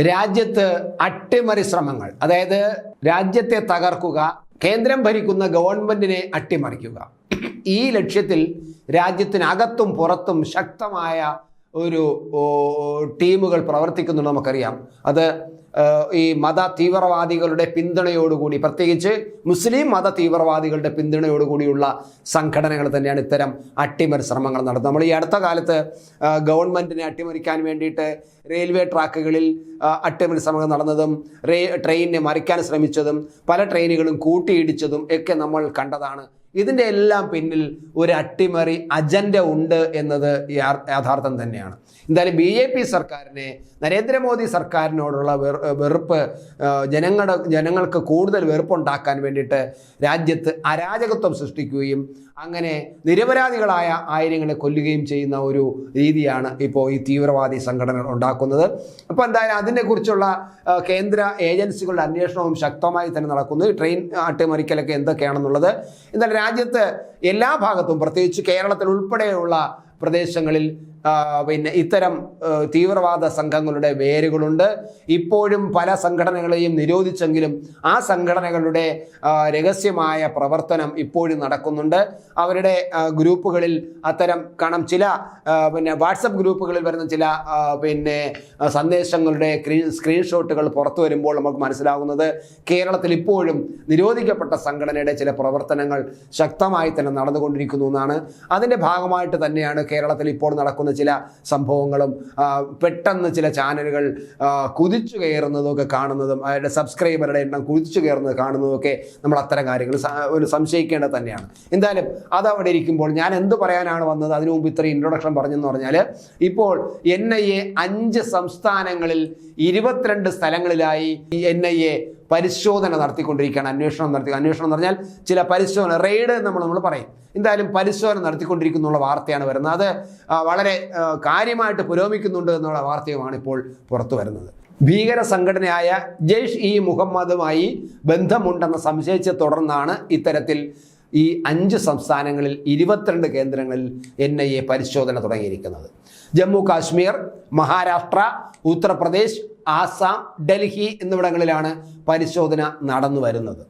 രാജ്യത്ത് അട്ടിമറി ശ്രമങ്ങൾ. അതായത് രാജ്യത്തെ തകർക്കുക കേന്ദ്രം ഭരിക്കുന്ന ഗവൺമെന്റിനെ അട്ടിമറിക്കുക. ഈ ലക്ഷ്യത്തിൽ രാജ്യത്തിനകത്തും പുറത്തും ശക്തമായ ഒരു ടീമുകൾ പ്രവർത്തിക്കുന്നുണ്ട് നമുക്കറിയാം. അത് ഈ മത തീവ്രവാദികളുടെ പിന്തുണയോടുകൂടി പ്രത്യേകിച്ച് മുസ്ലിം മത തീവ്രവാദികളുടെ പിന്തുണയോടുകൂടിയുള്ള സംഘടനകൾ തന്നെയാണ് ഇത്തരം അട്ടിമറി ശ്രമങ്ങൾ നടത്തുന്നത്. നമ്മൾ ഈ അടുത്ത കാലത്ത് ഗവൺമെന്റിനെ അട്ടിമറിക്കാൻ വേണ്ടിയിട്ട് റെയിൽവേ ട്രാക്കുകളിൽ അട്ടിമറി ശ്രമങ്ങൾ നടന്നതും ട്രെയിനിനെ മറിക്കാൻ ശ്രമിച്ചതും പല ട്രെയിനുകളും കൂട്ടിയിടിച്ചതും ഒക്കെ നമ്മൾ കണ്ടതാണ് ഇതിന്റെ എല്ലാം പിന്നിൽ ഒരു അട്ടിമറി അജണ്ട ഉണ്ട് എന്നത് യാഥാർത്ഥ്യം തന്നെയാണ്. എന്തായാലും ബി ജെ പി സർക്കാരിനെ നരേന്ദ്രമോദി സർക്കാരിനോടുള്ള വെറു വെറുപ്പ് ജനങ്ങളുടെ ജനങ്ങൾക്ക് കൂടുതൽ വെറുപ്പുണ്ടാക്കാൻ വേണ്ടിയിട്ട് രാജ്യത്ത് അരാജകത്വം സൃഷ്ടിക്കുകയും അങ്ങനെ നിരപരാധികളായ ആയിരങ്ങളെ കൊല്ലുകയും ചെയ്യുന്ന ഒരു രീതിയാണ് ഇപ്പോൾ ഈ തീവ്രവാദി സംഘടനകൾ ഉണ്ടാക്കുന്നത്. അപ്പോൾ എന്തായാലും അതിനെക്കുറിച്ചുള്ള കേന്ദ്ര ഏജൻസികളുടെ അന്വേഷണവും ശക്തമായി തന്നെ നടക്കുന്നു. ട്രെയിൻ അട്ടിമറിക്കലൊക്കെ എന്തൊക്കെയാണെന്നുള്ളത്. എന്തായാലും രാജ്യത്ത് എല്ലാ ഭാഗത്തും പ്രത്യേകിച്ച് കേരളത്തിൽ ഉൾപ്പെടെയുള്ള പ്രദേശങ്ങളിൽ പിന്നെ ഇത്തരം തീവ്രവാദ സംഘങ്ങളുടെ വേരുകളുണ്ട്. ഇപ്പോഴും പല സംഘടനകളെയും നിരോധിച്ചെങ്കിലും ആ സംഘടനകളുടെ രഹസ്യമായ പ്രവർത്തനം ഇപ്പോഴും നടക്കുന്നുണ്ട്. അവരുടെ ഗ്രൂപ്പുകളിൽ അത്തരം കാണാം ചില പിന്നെ വാട്സപ്പ് ഗ്രൂപ്പുകളിൽ വരുന്ന ചില പിന്നെ സന്ദേശങ്ങളുടെ ക്രീ- സ്ക്രീൻഷോട്ടുകൾ പുറത്തു വരുമ്പോൾ നമുക്ക് മനസ്സിലാകുന്നത് കേരളത്തിൽ ഇപ്പോഴും നിരോധിക്കപ്പെട്ട സംഘടനയുടെ ചില പ്രവർത്തനങ്ങൾ ശക്തമായി തന്നെ നടന്നുകൊണ്ടിരിക്കുന്നു എന്നാണ്. അതിന്റെ ഭാഗമായിട്ട് തന്നെയാണ് കേരളത്തിൽ ഇപ്പോൾ നടക്കുന്ന ചില സംഭവങ്ങളും പെട്ടെന്ന് ചില ചാനലുകൾ കുതിച്ചു കയറുന്നതൊക്കെ കാണുന്നതും അവരുടെ സബ്സ്ക്രൈബറുടെ എണ്ണം കുതിച്ചു കയറുന്നത് കാണുന്നതൊക്കെ നമ്മൾ അത്തരം കാര്യങ്ങൾ ഒരു സംശയിക്കേണ്ടത് തന്നെയാണ്. എന്തായാലും അത് അവിടെ ഇരിക്കുമ്പോൾ ഞാൻ എന്ത് പറയാനാണ് വന്നത്? അതിനു മുമ്പ് ഇത്ര ഇൻട്രൊഡക്ഷൻ പറഞ്ഞെന്ന് പറഞ്ഞാൽ ഇപ്പോൾ എൻ ഐ എ അഞ്ച് സംസ്ഥാനങ്ങളിൽ ഇരുപത്തിരണ്ട് സ്ഥലങ്ങളിലായി എൻ ഐ എ പരിശോധന നടത്തിക്കൊണ്ടിരിക്കുകയാണ് അന്വേഷണം നടത്തി അന്വേഷണം എന്ന് പറഞ്ഞാൽ ചില പരിശോധന റെയ്ഡ് നമ്മൾ നമ്മൾ പറയും. എന്തായാലും പരിശോധന നടത്തിക്കൊണ്ടിരിക്കുന്നുള്ള വാർത്തയാണ് വരുന്നത്. അത് വളരെ കാര്യമായിട്ട് പുരോഗമിക്കുന്നുണ്ട് എന്നുള്ള വാർത്തയുമാണ് ഇപ്പോൾ പുറത്തു വരുന്നത്. ഭീകര സംഘടനയായ ജെയ്ഷ് ഇ മുഹമ്മദുമായി ബന്ധമുണ്ടെന്ന സംശയിച്ച തുടർന്നാണ് ഇത്തരത്തിൽ ഈ അഞ്ച് സംസ്ഥാനങ്ങളിൽ ഇരുപത്തിരണ്ട് കേന്ദ്രങ്ങളിൽ എൻ ഐ എ പരിശോധന തുടങ്ങിയിരിക്കുന്നത്. ജമ്മു കാശ്മീർ മഹാരാഷ്ട്ര ഉത്തർപ്രദേശ് ആസാം ഡൽഹി എന്നിവിടങ്ങളിലാണ് പരിശോധന നടന്നു വരുന്നത്.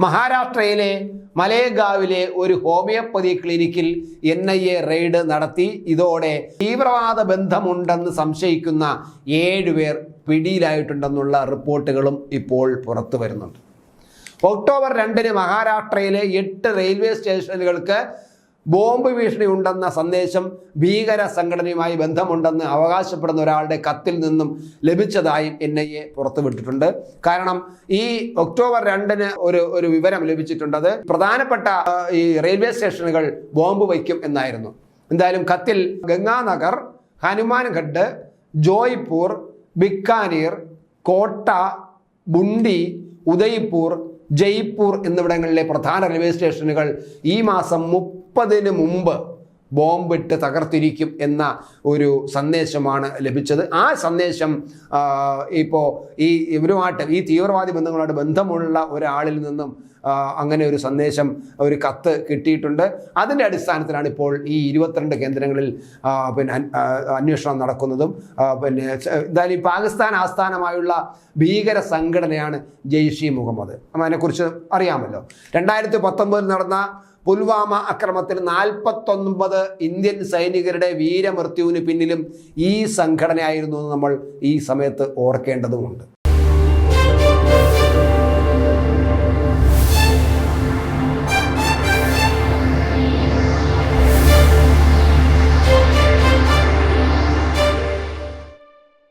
മഹാരാഷ്ട്രയിലെ മലേഗാവിലെ ഒരു ഹോമിയോപ്പതി ക്ലിനിക്കിൽ എൻ ഐ എ റെയ്ഡ് നടത്തി. ഇതോടെ തീവ്രവാദ ബന്ധമുണ്ടെന്ന് സംശയിക്കുന്ന ഏഴുപേർ പിടിയിലായിട്ടുണ്ടെന്നുള്ള റിപ്പോർട്ടുകളും ഇപ്പോൾ പുറത്തു വരുന്നുണ്ട്. ഒക്ടോബർ രണ്ടിന് മഹാരാഷ്ട്രയിലെ എട്ട് റെയിൽവേ സ്റ്റേഷനുകൾക്ക് ബോംബ് ഭീഷണി ഉണ്ടെന്ന സന്ദേശം ഭീകര സംഘടനയുമായി ബന്ധമുണ്ടെന്ന് അവകാശപ്പെടുന്ന ഒരാളുടെ കത്തിൽ നിന്നും ലഭിച്ചതായും എൻ ഐ എ പുറത്തുവിട്ടിട്ടുണ്ട്. കാരണം ഈ ഒക്ടോബർ രണ്ടിന് ഒരു ഒരു വിവരം ലഭിച്ചിട്ടുണ്ടത് പ്രധാനപ്പെട്ട ഈ റെയിൽവേ സ്റ്റേഷനുകൾ ബോംബ് വയ്ക്കും എന്നായിരുന്നു. എന്തായാലും കത്തിൽ ഗംഗാനഗർ ഹനുമാൻഗഡ് ജോയ്പൂർ ബിക്കാനീർ കോട്ട ബുണ്ടി ഉദയ്പൂർ ജയ്പൂർ എന്നിവിടങ്ങളിലെ പ്രധാന റെയിൽവേ സ്റ്റേഷനുകൾ ഈ മാസം മുപ്പതിന് മുമ്പ് ബോംബിട്ട് തകർത്തിരിക്കും എന്ന ഒരു സന്ദേശമാണ് ലഭിച്ചത്. ആ സന്ദേശം ഇപ്പോൾ ഈ ഇവരുമായിട്ട് ഈ തീവ്രവാദി ബന്ധങ്ങളോട് ബന്ധമുള്ള ഒരാളിൽ നിന്നും അങ്ങനെ ഒരു സന്ദേശം ഒരു കത്ത് കിട്ടിയിട്ടുണ്ട്. അതിന്റെ അടിസ്ഥാനത്തിലാണ് ഇപ്പോൾ ഈ ഇരുപത്തിരണ്ട് കേന്ദ്രങ്ങളിൽ പിന്നെ അന്വേഷണം നടക്കുന്നതും പിന്നെ എന്തായാലും ഈ പാകിസ്ഥാൻ ആസ്ഥാനമായുള്ള ഭീകര സംഘടനയാണ് ജെയ്ഷി മുഹമ്മദ്. അതിനെക്കുറിച്ച് അറിയാമല്ലോ. രണ്ടായിരത്തി പത്തൊമ്പതിൽ നടന്ന പുൽവാമ അക്രമത്തിൽ നാൽപ്പത്തൊൻപത് ഇന്ത്യൻ സൈനികരുടെ വീരമൃത്യുവിന് പിന്നിലും ഈ സംഘടനയായിരുന്നു എന്ന് നമ്മൾ ഈ സമയത്ത് ഓർക്കേണ്ടതുമുണ്ട്.